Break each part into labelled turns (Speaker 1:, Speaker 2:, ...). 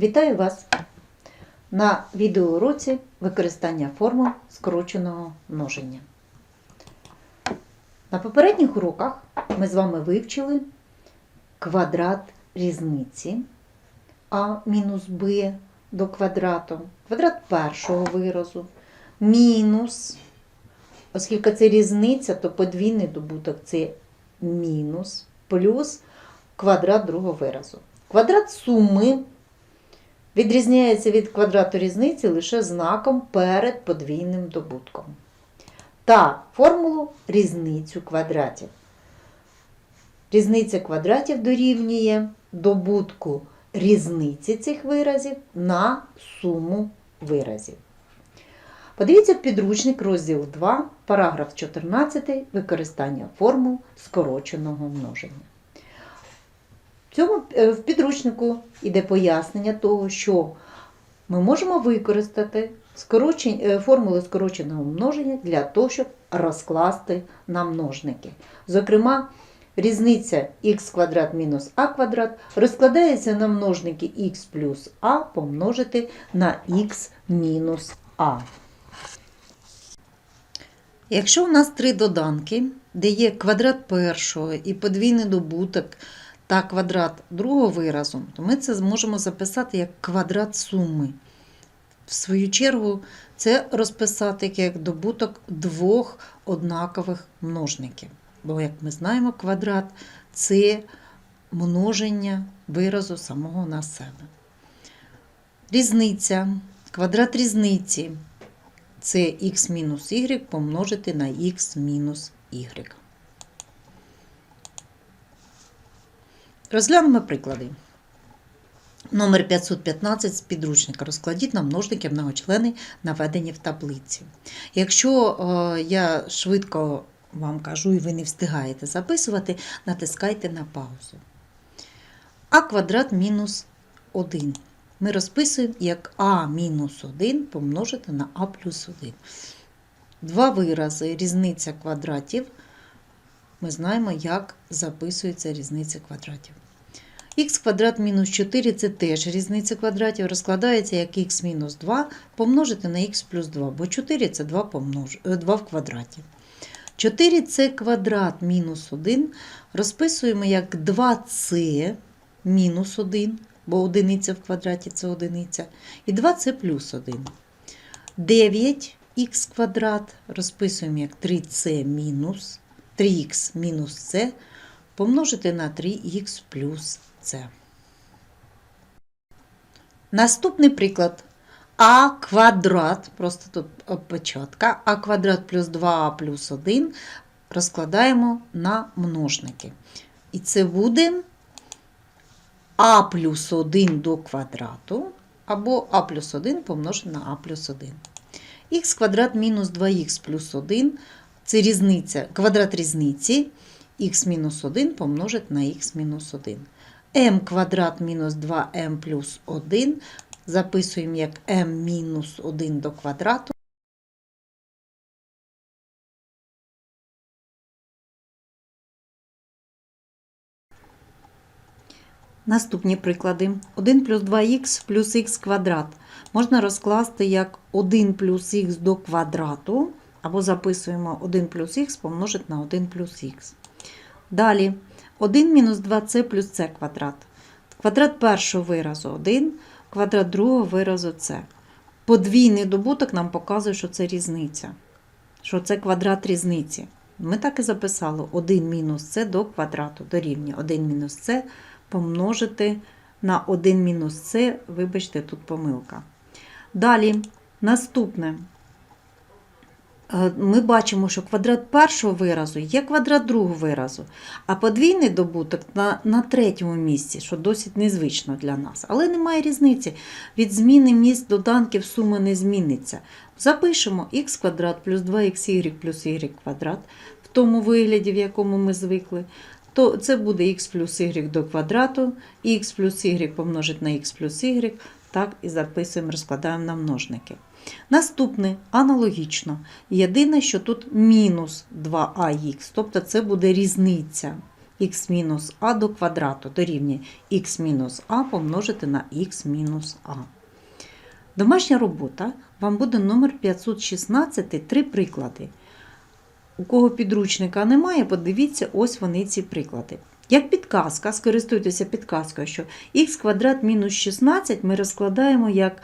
Speaker 1: Вітаю вас на відеоуроці використання формул скороченого множення. На попередніх уроках ми з вами вивчили квадрат різниці а мінус b до квадрату, квадрат першого виразу, мінус, оскільки це різниця, то подвійний добуток це мінус, плюс квадрат другого виразу. Квадрат суми відрізняється від квадрату різниці лише знаком перед подвійним добутком. Та формулу різницю квадратів. Різниця квадратів дорівнює добутку різниці цих виразів на суму виразів. Подивіться підручник розділ 2, параграф 14 використання формул скороченого множення. В цьому е, в підручнику йде пояснення того, що ми можемо використати е, формули скороченого множення для того, щоб розкласти на множники. Зокрема, різниця х квадрат мінус а квадрат розкладається на множники х плюс а помножити на х мінус а. Якщо у нас три доданки, де є квадрат першого і подвійний добуток та квадрат другого виразу, то ми це зможемо записати як квадрат суми. В свою чергу, це розписати як добуток двох однакових множників. Бо, як ми знаємо, квадрат це множення виразу самого на себе. Різниця. Квадрат різниці це х мінус y помножити на х мінус y. Розглянемо приклади. Номер 515 з підручника. Розкладіть на множники многочлени, наведені в таблиці. Якщо е, я швидко вам кажу і ви не встигаєте записувати, натискайте на паузу. А квадрат мінус 1. Ми розписуємо як а мінус 1 помножити на а плюс 1. Два вирази різниця квадратів. Ми знаємо, як записується різниця квадратів. Х квадрат мінус 4 це теж різниця квадратів, розкладається як х мінус 2 помножити на х плюс 2, бо 4 це 2, помнож... 2 в квадраті. 4 це квадрат мінус 1 розписуємо як 2c мінус 1, бо одиниця в квадраті це одиниця, і 2c плюс 1. 9х квадрат розписуємо як 3c мінус 3х мінус c помножити на 3х плюс c. Наступний приклад. А квадрат, просто тут опечатка, а квадрат плюс 2а плюс 1 розкладаємо на множники. І це буде а плюс 1 до квадрату, або а плюс 1 помножити на а плюс 1. Х квадрат мінус 2х плюс 1 це різниця, квадрат різниці х мінус 1 помножити на х мінус 1. M квадрат мінус 2m плюс 1 записуємо як m мінус 1 до квадрату. Наступні приклади. 1 плюс 2х плюс х квадрат. Можна розкласти як 1 плюс х до квадрату, або записуємо 1 плюс х помножити на 1 плюс х. Далі 1 мінус 2c плюс c квадрат. Квадрат першого виразу 1, квадрат другого виразу c. Подвійний добуток нам показує, що це різниця. Що це квадрат різниці. Ми так і записали 1 мінус c до квадрату дорівнює 1 мінус c помножити на 1 мінус c, вибачте, тут помилка. Далі, наступне. Ми бачимо, що квадрат першого виразу є квадрат другого виразу, а подвійний добуток на на третьому місці, що досить незвично для нас. Але немає різниці. Від зміни місць доданків сума не зміниться. Запишемо х квадрат плюс 2х плюс y квадрат в тому вигляді, в якому ми звикли. То це буде х плюс y до квадрату, х плюс y помножить на х плюс y, так і записуємо, розкладаємо на множники. Наступне аналогічно. Єдине, що тут мінус 2ах, тобто це буде різниця. х мінус а до квадрату дорівнює х мінус а помножити на х мінус а. Домашня робота вам буде номер 516, три приклади. У кого підручника немає, подивіться, ось вони ці приклади. Як підказка, скористуйтеся підказкою, що х квадрат мінус 16 ми розкладаємо як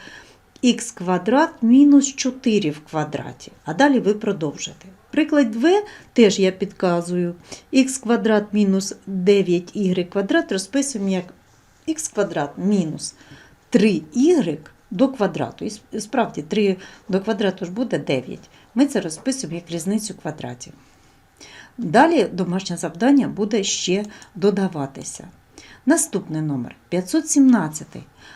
Speaker 1: х квадрат мінус 4 в квадраті. А далі ви продовжите. Приклад 2 теж я підказую. х квадрат мінус 9y квадрат розписуємо як х квадрат мінус 3y до квадрату. І справді 3 до квадрату ж буде 9. Ми це розписуємо як різницю квадратів. Далі домашнє завдання буде ще додаватися. Наступний номер 517.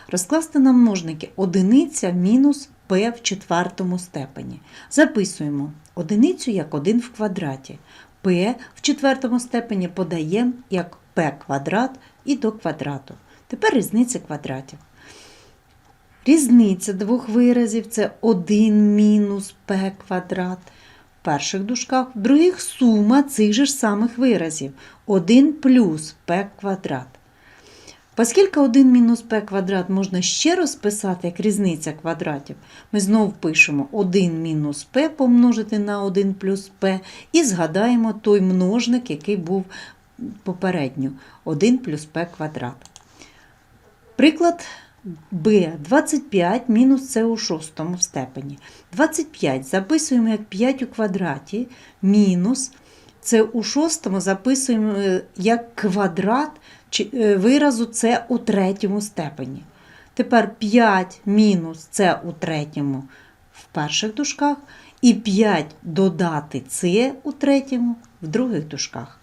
Speaker 1: Розкласти на множники одиниця мінус p в четвертому степені. Записуємо одиницю як 1 в квадраті. p в четвертому степені подаємо як p квадрат і до квадрату. Тепер різниця квадратів. Різниця двох виразів це 1 мінус p квадрат. В перших дужках, в других сума цих же ж самих виразів 1 плюс p квадрат. Оскільки 1 мінус p квадрат можна ще розписати як різниця квадратів, ми знову пишемо 1 мінус p помножити на 1 плюс p і згадаємо той множник, який був попередньо 1 плюс p квадрат. Приклад b 25 мінус c у шостому степені. 25 записуємо як 5 у квадраті мінус це у шостому записуємо е, як квадрат виразу С у третьому степені. Тепер 5 мінус С у третьому в перших дужках, і 5 додати С у третьому в других дужках.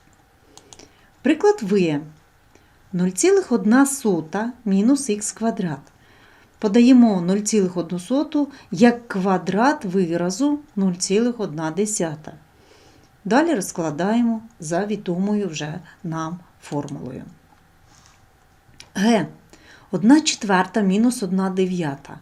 Speaker 1: Приклад В. 0,1 мінус х квадрат. Подаємо 0,1 як квадрат виразу 0,1. Далі розкладаємо за відомою вже нам формулою. Г. 1 четверта мінус 1 дев'ята.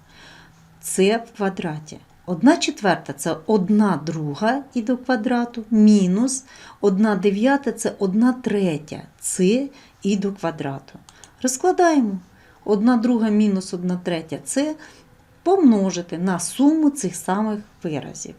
Speaker 1: Це в квадраті. 1 четверта це 1 друга і до квадрату, мінус 1 дев'ята це 1 третя це і до квадрату. Розкладаємо 1 друга мінус 1 третя це помножити на суму цих самих виразів.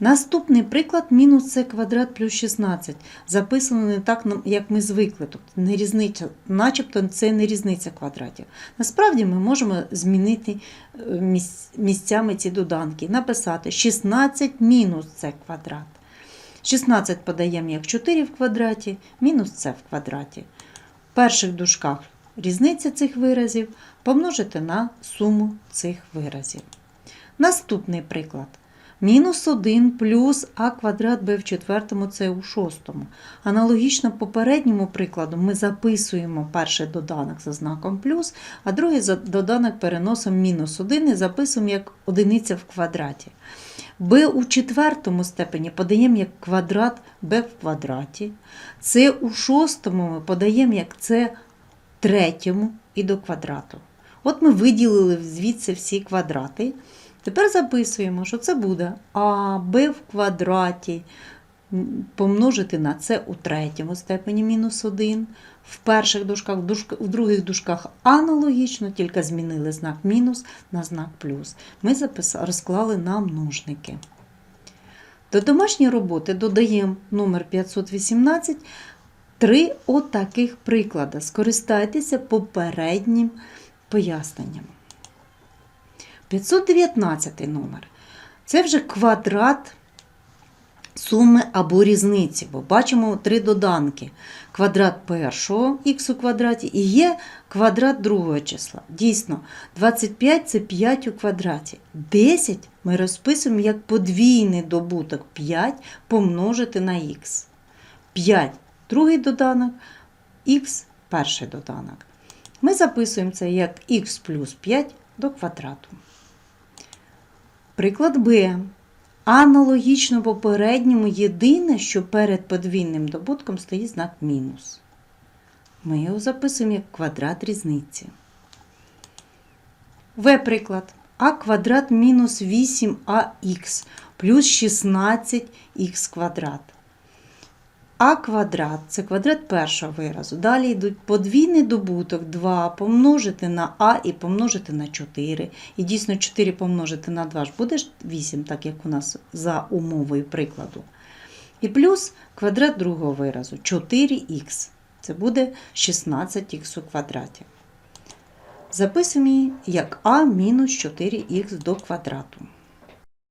Speaker 1: Наступний приклад мінус c квадрат плюс 16. Записано не так, як ми звикли. Тобто не різниця, начебто це не різниця квадратів. Насправді ми можемо змінити е, місцями ці доданки. Написати 16 мінус c квадрат. 16 подаємо як 4 в квадраті, мінус c в квадраті. В перших дужках різниця цих виразів помножити на суму цих виразів. Наступний приклад. Мінус 1 плюс а квадрат b в четвертому це у шостому. Аналогічно попередньому прикладу ми записуємо перший доданок за знаком плюс, а другий доданок переносимо мінус 1 і записуємо як одиниця в квадраті. b у четвертому степені подаємо як квадрат b в квадраті. Це у шостому ми подаємо як це третьому і до квадрату. От ми виділили звідси всі квадрати. Тепер записуємо, що це буде АБ в квадраті помножити на С у третьому степені мінус 1. В перших дужках, в других дужках аналогічно, тільки змінили знак мінус на знак плюс. Ми записали, розклали на множники. До домашньої роботи додаємо номер 518 три отаких приклади. Скористайтеся попереднім поясненням. 519 номер. Це вже квадрат суми або різниці, бо бачимо три доданки. Квадрат першого х у квадраті і є квадрат другого числа. Дійсно, 25 це 5 у квадраті. 10 ми розписуємо як подвійний добуток 5 помножити на х. 5 другий доданок, х перший доданок. Ми записуємо це як х плюс 5 до квадрату. Приклад Б. Аналогічно попередньому єдине, що перед подвійним добутком стоїть знак мінус. Ми його записуємо як квадрат різниці. В приклад а квадрат мінус 8ах плюс 16х квадрат. А квадрат це квадрат першого виразу. Далі йдуть подвійний добуток 2 помножити на А і помножити на 4. І дійсно 4 помножити на 2 ж буде 8, так як у нас за умовою прикладу. І плюс квадрат другого виразу 4х. Це буде 16х у квадраті. Записуємо її як а мінус 4х до квадрату.